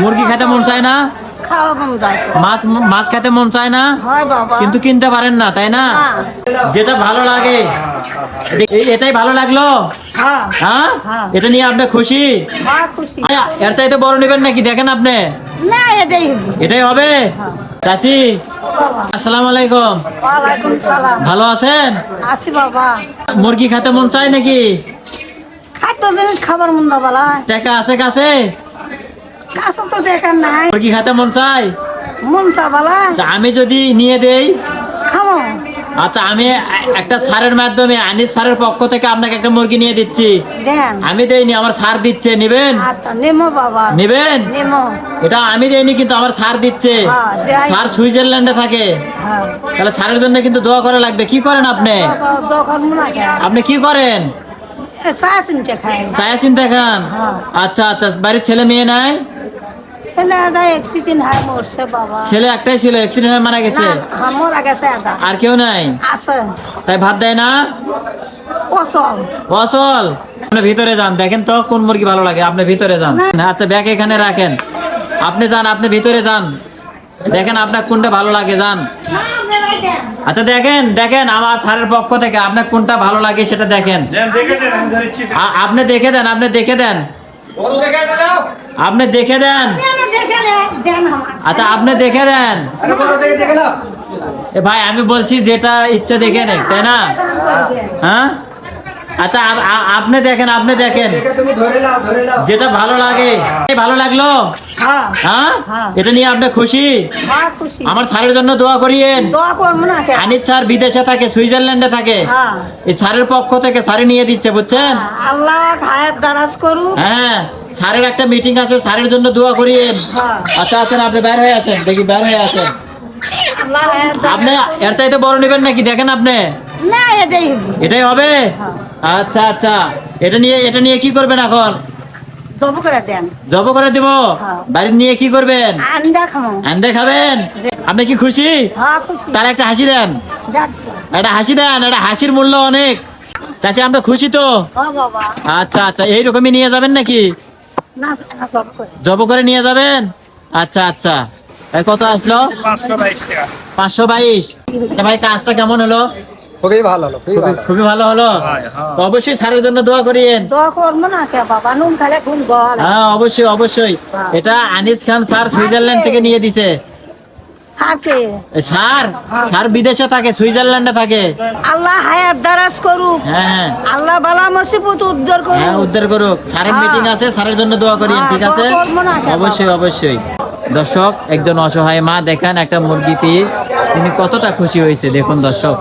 মুরগি খেতে মন চায় না। মাছ মাছ খেতে মন চায় না? কিন্তু কিনতে পারেন না তাই না? হ্যাঁ। যেটা ভালো লাগে। এটাই ভালো লাগল? হ্যাঁ। হ্যাঁ? হ্যাঁ। এটা নিয়ে আপনি খুশি? এর চাইতে বড় নেবেন নাকি? দেখেন আপনি। এটাই হবে। বাবা। আসসালামু আলাইকুম। ভালো আছেন? মুরগি খেতে মন চায় নাকি? খাবার মন টাকা আছে কাছে? কাছে তো দেখার নাই। মুরগি খেতে মন চায়? মন চাবালা আচ্ছা, আমি যদি নিয়ে দেই? খামো। আচ্ছা আমি একটা সারের মাধ্যমে আনিস সারের পক্ষ থেকে আপনাকে একটা মুরগি নিয়ে দিচ্ছি। আমি দেইনি আমার সার দিচ্ছে নেবেন? আচ্ছা নেমো বাবা। নেবেন? নেমো। এটা আমি দেইনি কিন্তু আমার সার দিচ্ছে। হ্যাঁ, সার সুইজারল্যান্ডে থাকে। হ্যাঁ। তাহলে সারের জন্য কিন্তু দোয়া করা লাগবে। কি করেন আপনি? আপনি কি করেন? চা চিনতে খান। আচ্ছা আচ্ছা বাড়ির ছেলে মেয়ে নাই? ছেলেটা অ্যাক্সিডেন্ট হয় মরছে বাবা। ছেলে একটাই ছিল অ্যাক্সিডেন্ট হয়ে মারা গেছে। গেছে একটা আর কেউ নাই? আছে। তাই ভাত দেয় না? অচল। অসল আপনি ভিতরে যান দেখেন তো কোন মুরগি ভালো লাগে আপনি ভিতরে যান। আচ্ছা ব্যাগ এখানে রাখেন। আপনি যান আপনি ভিতরে যান। দেখেন আপনার কোনটা ভালো লাগে যান। আচ্ছা দেখেন দেখেন আমার স্যারের পক্ষ থেকে আপনার কোনটা ভালো লাগে সেটা দেখেন। আপনি দেখে দেন আপনি দেখে দেন। আপনি দেখে দেন। দেখে নে, দেন আমার আচ্ছা আপনি দেখে দেন। এ ভাই আমি বলছি যেটা ইচ্ছা দেখে নেই তাই না? হ্যাঁ? আচ্ছা আপনি দেখেন আপনি দেখেন। যেটা ভালো লাগে। ভালো লাগল? হ্যাঁ। এটা নিয়ে আপনি খুশি? হ্যাঁ আমার স্যারের জন্য দোয়া করিয়েন। আনিত স্যার বিদেশে থাকে সুইজারল্যান্ডে থাকে। হ্যাঁ এই স্যারের পক্ষ থেকে স্যারে নিয়ে দিচ্ছে বুঝছেন? আল্লাহ হায়াত দারাজ করু হ্যাঁ স্যারের একটা মিটিং আছে স্যারের জন্য দোয়া করিয়েন। হ্যাঁ। আচ্ছা আছেন আপনি বের হয়ে আছেন দেখি বের হয়ে আসেন। আল্লাহ হায়াত দারাজ আপনি এর চাইতে বড় নেবেন নাকি? দেখেন আপনি। না এটাই হবে। এটাই হবে? আচ্ছা আচ্ছা। এটা নিয়ে এটা নিয়ে কি করবেন এখন? দব করে দেন। জব করে দিব? হ্যাঁ। বাড়ির নিয়ে কি করবেন? আন্দা খামো আন্দে খাবেন? আপনি কি খুশি? হ্যাঁ তার একটা হাসি দেন। একটা হাসি দেন একটা হাসির মূল্য অনেক। চাচি আমরা খুশি তো? হ্যাঁ বাবা। আচ্ছা আচ্ছা। এইরকমই নিয়ে যাবেন নাকি? না না করে। জব করে নিয়ে যাবেন? আচ্ছা আচ্ছা। এই কত আসলো? পাঁচশো বাইশ টাকা। পাঁচশো বাইশ। তা ভাই কাজটা কেমন হলো? খুবই ভালো হলো খুবই খুবই ভালো। হলো? হ্যাঁ। তো অবশ্যই স্যারের জন্য দোয়া করিয়েন। দোয়া করব না কে বাবা নুন খালে খুন গল হ্যাঁ অবশ্যই অবশ্যই। এটা আনিস খান স্যার সুইজারল্যান্ড থেকে নিয়ে দিছে। স্যার স্যার বিদেশে থাকে সুইজারল্যান্ডে থাকে। আল্লাহ হায়াত দারাজ করুক। হ্যাঁ আল্লাহ বালা মুসিবত উদ্ধার করুক। হ্যাঁ উদ্ধার করুক। স্যারের হ্যাঁ। মিটিং আছে স্যারের জন্য দোয়া করিয়েন হ্যাঁ, ঠিক আছে? অবশ্যই অবশ্যই। দর্শক একজন অসহায় মা দেখেন একটা মুরগি পেয়ে তিনি কতটা খুশি হয়েছে দেখুন দর্শক।